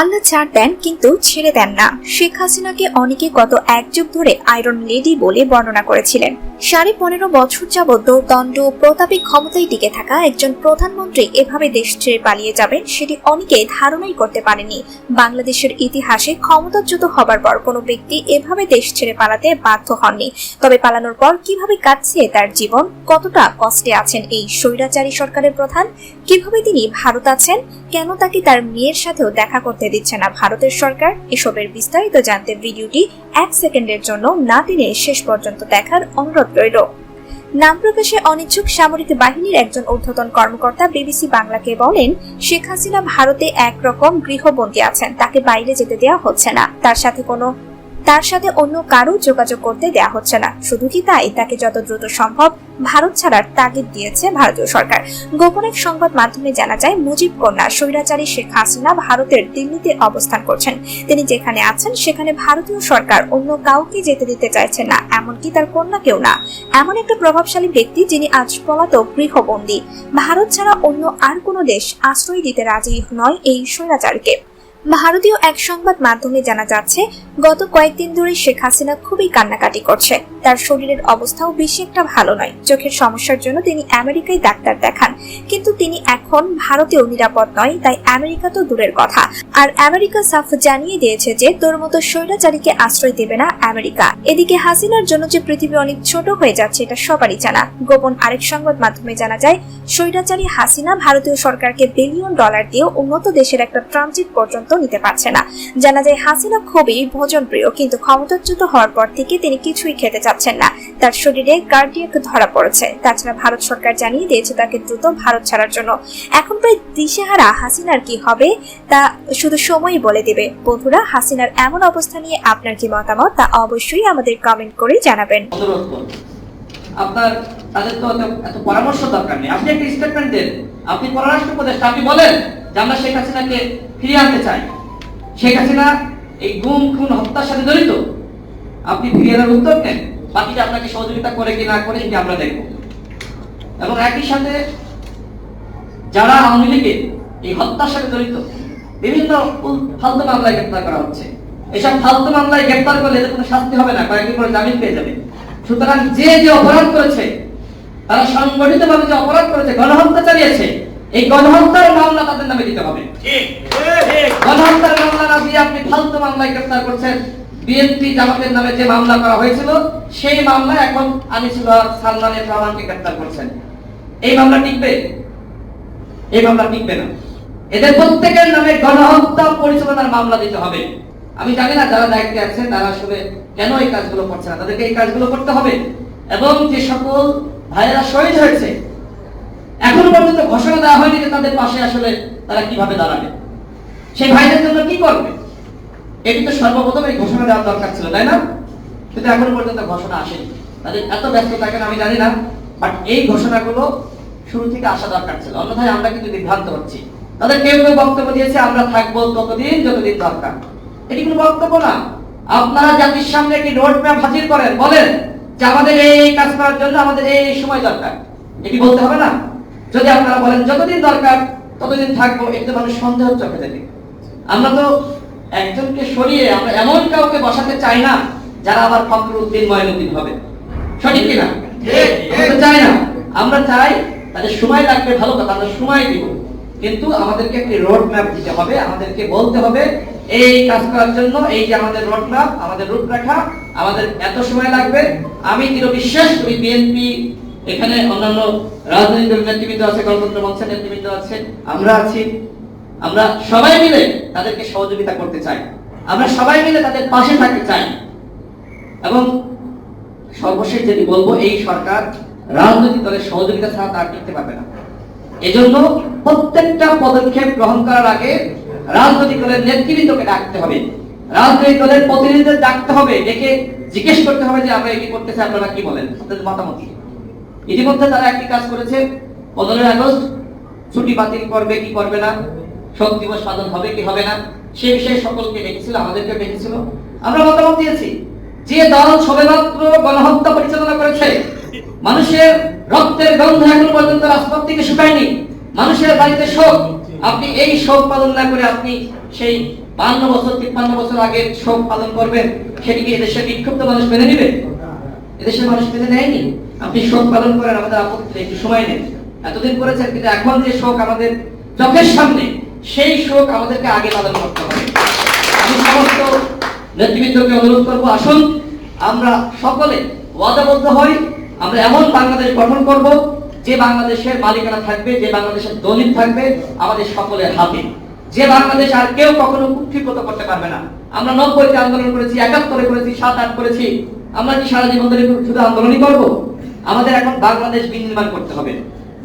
আল্লাহ ছাড় দেন, কিন্তু ছেড়ে দেন না। শেখ হাসিনাকে অনেকে গত এক যুগ ধরে আয়রন লেডি বলে বর্ণনা করেছিলেন। সাড়ে পনেরো বছর যাবৎ দণ্ড প্রতাপী ক্ষমতায় টিকে থাকা একজন প্রধানমন্ত্রী এভাবে দেশ ছেড়ে পালিয়ে যাবেন সেটি অনেকে ধারণাই করতে পারেনি বাংলাদেশের ইতিহাসে ক্ষমতাচ্যুত হবার পর কোনো ব্যক্তি এভাবে দেশ ছেড়ে পালাতে বাধ্য হননি। তবে পালানোর পর কীভাবে কাটছে তার জীবন, কতটা কষ্টে আছেন এই স্বৈরাচারী সরকারের প্রধান? কীভাবে তিনি ভারত আছেন? কেন তাকে তার মেয়ের সাথেও দেখা করতে দিচ্ছে না ভারতের সরকার? এসবের বিস্তারিত জানতে ভিডিওটি এক সেকেন্ডের জন্য না টেনে শেষ পর্যন্ত দেখার অনুরোধ রইল। নাম প্রকাশে অনিচ্ছুক সামরিক বাহিনীর একজন ঊর্ধ্বতন কর্মকর্তা বিবিসি বাংলাকে বলেন, শেখ হাসিনা ভারতে একরকম গৃহবন্দী আছেন, তাকে বাইরে যেতে দেওয়া হচ্ছে না। তার সাথে কোনো তার সাথে অন্য কারও যোগাযোগ করতে দেয়া হচ্ছে না। শুধু কি তাই? তাকে যত দ্রুত সম্ভব ভারত ছাড়ার তাগিদ দিয়েছে ভারতীয় সরকার। গোপন এক সংবাদ মাধ্যমে জানা যায়, মুজিব কন্যা স্বৈরাচারী শেখ হাসিনা ভারতের দিল্লিতে অবস্থান করছেন। তিনি যেখানে আছেন, সেখানে ভারতীয় সরকার অন্য কাউকে যেতে দিতে চাইছে না, এমনকি তার কন্যাকেও না। এমন একটা প্রভাবশালী ব্যক্তি যিনি আজ পলাতক গৃহবন্দী। ভারত ছাড়া অন্য আর কোনো দেশ আশ্রয় দিতে রাজি নয় এই স্বৈরাচারকে। ভারতীয় এক সংবাদ মাধ্যমে জানা যাচ্ছে গত কয়েকদিন ধরে শেখ হাসিনা খুবই কান্নাকাটি করছে। তার শরীরের অবস্থাও বেশি একটা ভালো নয়। চোখের সমস্যার জন্য তিনি আমেরিকায় ডাক্তার দেখান। কিন্তু তিনি এখন ভারতেও নিরাপদ নয়, তাই আমেরিকা তো দূরের কথা। আর আমেরিকা সাফ জানিয়ে দিয়েছে যে, তোর মতো স্বৈরাচারীকে আশ্রয় দেবে না আমেরিকা। এদিকে হাসিনার জন্য যে পৃথিবী অনেক ছোট হয়ে যাচ্ছে, এটা সবারই জানা। গোপন আরেক সংবাদ মাধ্যমে জানা যায়, স্বৈরাচারী হাসিনা ভারতীয় সরকারকে বিলিয়ন ডলার দিয়ে উন্নত দেশের একটা ট্রানজিট পর্যন্ত নিতে পারছে না। জানা যায়, হাসিনা খুবই ভোজনপ্রিয় কিন্তু ক্ষমতাচ্যুত হওয়ার পর থেকে তিনি কিছুই খেতে চাচ্ছেন না। তার শরীরে কার্ডিয়াক ধরা পড়েছে। তাছাড়া ভারত সরকার জানিয়ে দিয়েছে তাকে দ্রুত ভারত ছাড়ার জন্য। এখন প্রায় দিশেহারা হাসিনার কি হবে, তা শুধু সময়ই বলে দেবে। বন্ধুরা, হাসিনার এমন অবস্থা নিয়ে আপনার কি মতামত, তা অবশ্যই আমাদের কমেন্ট করে জানাবেন। আপনার, তাদের তো এত পরামর্শ দরকার নেই। আপনি একটা স্টেটমেন্ট দেন। আপনি পররাষ্ট্র উপদেষ্টা, আপনি বলেন যে আমরা শেখ হাসিনাকে ফিরিয়ে আনতে চাই। শেখ হাসিনা এই গুম, খুন, হত্যার সাথে জড়িত? আপনি আনার উদ্যোগ নেন। বাকিটা আপনাকে সহযোগিতা করে কি না করে সেটি আমরা দেখব। এবং একই সাথে যারা আওয়ামী লীগের এই হত্যার সাথে জড়িত, বিভিন্ন ফালতু মামলায় গ্রেপ্তার করা হচ্ছে। এসব ফালতু মামলায় গ্রেপ্তার করলে এদের কোনো শাস্তি হবে না, কয়েকদিন পরে জামিন পেয়ে যাবে। সুতরাং যে যে অপরাধ করেছে, তারা সংগঠিত ভাবে যে অপরাধ করেছে, গণহত্যা চালিয়েছে এই গণহত্যার মামলা তাদের নামে দিতে হবে। গণহত্যার মামলা না দিয়ে আপনি ফালতু মামলায় গ্রেপ্তার করছেন। বিএনপি জামাতের নামে যে মামলা করা হয়েছিল সেই মামলা এখন আনিসুল হক সালমানের রহমানকে গ্রেপ্তার করছেন। এই মামলা টিকবে? এই মামলা টিকবে না। এদের প্রত্যেকের নামে গণহত্যা পরিচালনার মামলা দিতে হবে। আমি জানি না যারা দায়িত্বে আছে তারা আসলে কেন এই কাজগুলো করছে না। তাদেরকে এই কাজগুলো করতে হবে। এবং যে সকল ভাইয়েরা শহীদ হয়েছে এখনও পর্যন্ত ঘোষণা দেওয়া হয়নি যে তাদের পাশে আসলে তারা কীভাবে দাঁড়াবে। সেই ভাইদের জন্য কি করবে? এটি তো সর্বপ্রথম এই ঘোষণা দেওয়ার দরকার ছিল, তাই না? কিন্তু এখনও পর্যন্ত ঘোষণা আসেনি। তাদের এত ব্যস্ত থাকেন আমি জানি না বাট এই ঘোষণাগুলো শুরু থেকে আসা দরকার ছিল। অন্যথায় আমরা কিন্তু বিভ্রান্ত হচ্ছি। তাদের কেউ কেউ বক্তব্য দিয়েছে, আমরা থাকব ততদিন যতদিন দরকার। এটি কোনো বক্তব্য না। আপনারা জাতির সামনে একটি রোড ম্যাপ হাজির করেন, বলেন যে আমাদের এই কাজ করার জন্য আমাদের এই সময় দরকার। এটি বলতে হবে না? যদি আপনারা বলেন যতদিন দরকার ততদিন থাকব এতে মানুষ সন্দেহ চোখে দেখে। আমরা তো একজনকে সরিয়ে আমরা এমন কাউকে বসাতে চাই না যারা আবার ফখরুল উদ্দিন ময়নুদ্দিন হবে। সঠিক কিনা? চাই না। আমরা চাই তাদের সময় লাগবে ভালো কথা আমরা সময় দিব। কিন্তু আমাদেরকে একটি রোড ম্যাপ দিতে হবে আমাদেরকে বলতে হবে এই কাজ করার জন্য এই যে আমাদের রোড ম্যাপ আমাদের রূপরেখা আমাদের এত সময় লাগবে আমি দৃঢ় বিশ্বাস করি বিএনপি এখানে অন্যান্য রাজনৈতিক নেতৃবৃন্দ আছে, গণতন্ত্র মঞ্চের নেতৃবৃন্দ আছে, আমরা আছি। আমরা সবাই মিলে তাদেরকে সহযোগিতা করতে চাই। আমরা সবাই মিলে তাদের পাশে থাকতে চাই। এবং সর্বশেষ যেটি বলব, এই সরকার রাজনৈতিক দলের সহযোগিতা ছাড়া তার টিকতে পারবে না। এজন্য প্রত্যেকটা পদক্ষেপ গ্রহণ করার আগে রাজনৈতিক দলের নেতৃবৃন্দকে ডাকতে হবে। রাজনৈতিক দলের প্রতিনিধিদের ডাকতে হবে, ডেকে জিজ্ঞেস করতে হবে যে, আমরা এটি করতেছি? আপনারা কি বলেন? আপনাদের মতামত কি? ইতিমধ্যে তারা একটি কাজ করেছে। পনেরোই আগস্ট ছুটি বাতিল করবে কি করবে না, শোক দিবস পালন হবে কি হবে না, সে বিষয়ে সকলকে ডেকেছিল আমাদেরকে ডেকেছিল। আমরা মতামত দিয়েছি যে দল সবেমাত্র গণহত্যা পরিচালনা করেছে, মানুষের রক্তের গন্ধ এখনও পর্যন্ত রাজপথ থেকে শুকায়নি, মানুষের বাড়িতে শোক। আপনি এই শোক পালন না করে আপনি সেই বান্ন বছর, তিপ্পান্ন বছর আগে শোক পালন করবেন, সেটিকে এদেশের বিক্ষুব্ধ মানুষ মেনে নিবে? এদেশের মানুষ মেনে নেয়নি। আপনি শোক পালন করেন আমাদের আপত্তি একটু সময় নেন। এতদিন করেছেন, কিন্তু এখন যে শোক আমাদের চোখের সামনে, সেই শোক আমাদেরকে আগে পালন করতে হবে। আমি সমস্ত নেতৃবৃন্দকে অনুরোধ করব, আসুন, আমরা সকলে ওয়াদাবদ্ধ হই, আমরা এমন বাংলাদেশ গঠন করব, যে বাংলাদেশের মালিকানা থাকবে, যে বাংলাদেশের দলিল থাকবে আমাদের সকলের হাতে। যে বাংলাদেশ আর কেউ কখনো কুক্ষিগত করতে পারবে না। আমরা নব্বইতে আন্দোলন করেছি, একাত্তরে করেছি, সাত আট করেছি আমরা কি সারা জীবন ধরে শুধু আন্দোলনই করব? আমাদের এখন বাংলাদেশ বিনির্মাণ করতে হবে।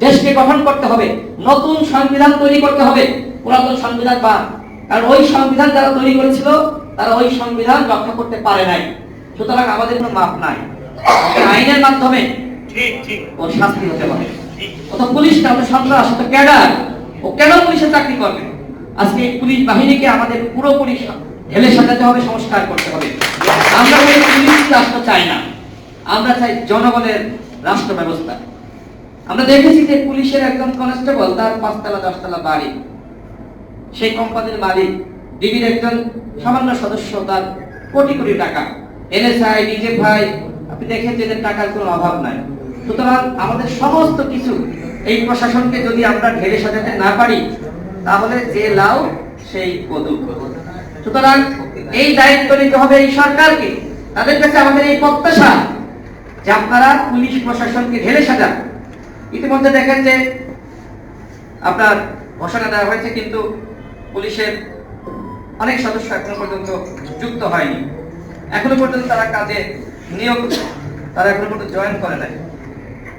দেশকে গঠন করতে হবে। নতুন সংবিধান তৈরি করতে হবে। পুরাতন সংবিধান বা কারণ ওই সংবিধান যারা তৈরি করেছিল তারা ওই সংবিধান রক্ষা করতে পারে নাই। সুতরাং আমাদের কোনো মাপ নাই। আইনের মাধ্যমে ঠিক ঠিক। ওর শাস্তি হতে পারে ও তো পুলিশ না তো সন্ত্রাস তো ক্যাডার। ও কেন পুলিশের চাকরি করবে? আজকে পুলিশ বাহিনীকে আমাদের পুরোপুরি ঢেলে সাজাতে হবে সংস্কার করতে হবে। আমরা পুলিশ রাষ্ট্র চাই না। আমরা চাই জনগণের রাষ্ট্র ব্যবস্থা। আমরা দেখেছি যে পুলিশের একজন কনস্টেবল, তার পাঁচতলা, দশতলা বাড়ি। সেই কোম্পানির মালিক, ডিবির একজন সামান্য সদস্য, তার কোটি কোটি টাকা। এনএসআই ডিজে ভাই আপনি দেখেন যে টাকার কোনো অভাব নাই। সুতরাং আমাদের সমস্ত কিছু এই প্রশাসনকে যদি আমরা ঢেলে সাজাতে না পারি, তাহলে যে লাউ, সেই কদু সুতরাং এই দায়িত্ব নিতে হবে এই সরকারকে। তাদের কাছে আমাদের এই প্রত্যাশা যে আপনারা পুলিশ প্রশাসনকে ঢেলে সাজান। ইতিমধ্যে দেখেন যে আপনার ঘোষণা দেওয়া হয়েছে, কিন্তু পুলিশের অনেক সদস্য এখনও পর্যন্ত যুক্ত হয়নি। এখনও পর্যন্ত তারা কাজে নিয়োগ, তারা এখনও পর্যন্ত জয়েন করে নাই।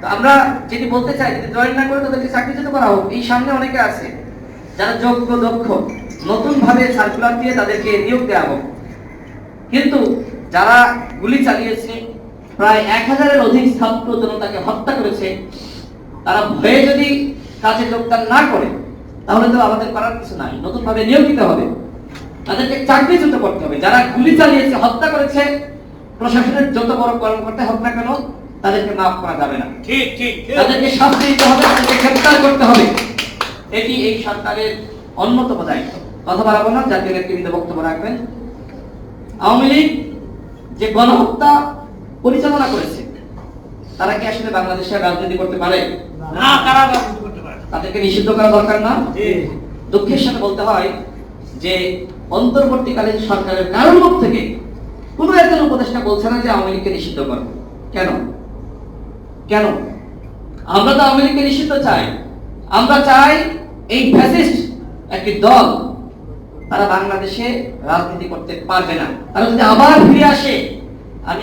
তো আমরা যেটি বলতে চাই, যদি জয়েন না করে তাদেরকে চাকরিচ্যুত করা হোক, এই সামনে অনেকে আছে যারা যোগ্য, দক্ষ নতুন ভাবে সার্কুলার দিয়ে তাদেরকে নিয়োগ দেওয়া হোক। কিন্তু যারা গুলি চালিয়েছে প্রায় এক হাজারের অধিক ছাত্র জনতাকে হত্যা করেছে তারা ভয়ে যদি কাজে যোগদান না করে তাহলে তো আমাদের করার কিছু নাই। নতুন ভাবে নিয়োগ দিতে হবে। তাদেরকে চাকরিচ্যুত করতে হবে। যারা গুলি চালিয়েছে হত্যা করেছে প্রশাসনের যত বড় কর্মকর্তা হোক না কেন তাদেরকে মাফ করা যাবে না। ঠিক ঠিক। তাদেরকে শাস্তি দিতে হবে তাদেরকে গ্রেপ্তার করতে হবে। এটি এই সরকারের অন্যতম দায়িত্ব। কথা বাড়াবো না জাতীয় নেতৃবৃন্দ বক্তব্য রাখবেন। আওয়ামী লীগ যে গণহত্যা পরিচালনা করেছে তারা কি আসলে বাংলাদেশের রাজনীতি করতে পারে? না তারা রাজনীতি করতে পারে তাদেরকে নিষিদ্ধ করা দরকার না? দুঃখের সাথে বলতে হয় যে অন্তর্বর্তীকালীন সরকারের কারোর মুখ থেকে কোনো একজন উপদেষ্টা বলছে না যে আওয়ামী লীগকে নিষিদ্ধ করো। কেন? কেন? আমরা তো আওয়ামী লীগকে নিষিদ্ধ চাই। আমরা চাই এই ফ্যাসিস্ট একটি দল তারা বাংলাদেশে রাজনীতি করতে পারবে না। তারা যদি আবার ফিরে আসে